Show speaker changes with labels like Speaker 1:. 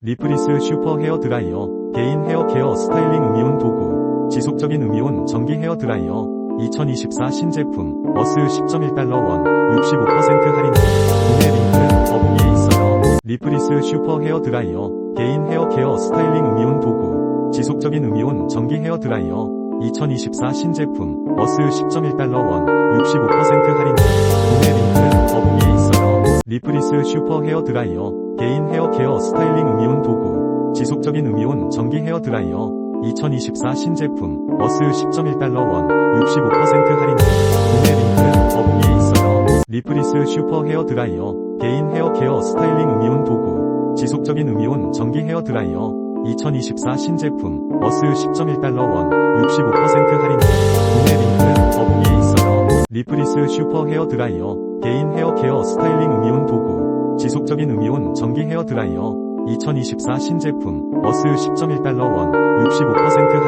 Speaker 1: 리프리스 슈퍼 헤어 드라이어, 개인 헤어 케어 스타일링 음이온 도구, 지속적인 음이온 전기 헤어 드라이어, 2024 신제품, 어스 10.1달러 원, 65% 할인 중, 구매 링크는 더보기에 있어요. 리프리스 슈퍼 헤어 드라이어, 개인 헤어 케어 스타일링 음이온 도구, 지속적인 음이온 전기 헤어 드라이어, 2024 신제품, 어스 10.1달러 원, 65% 할인 중, 구매 링크는 더보기에 있어요. 리프리스 슈퍼 헤어 드라이어, 개인 헤어 케어 스타일링 음이온 도구, 지속적인 음이온 전기 헤어 드라이어, 2024 신제품, 어스 10.1달러 원, 65% 할인 중, 구매 링크는 더보기에 있어요. 리프리스 슈퍼 헤어 드라이어, 개인 헤어 케어 스타일링 음이온 도구, 지속적인 음이온 전기 헤어 드라이어, 2024 신제품, 어스 10.1달러 원, 65% 할인 중, 구매 링크는 더보기에 있어요. 리프리스 슈퍼 헤어 드라이어, 개인 헤어 케어 스타일링 음이온 도구, 지속적인 음이온 전기 헤어 드라이어, 2024 신제품, 어스 10.1달러 원, 65% 할인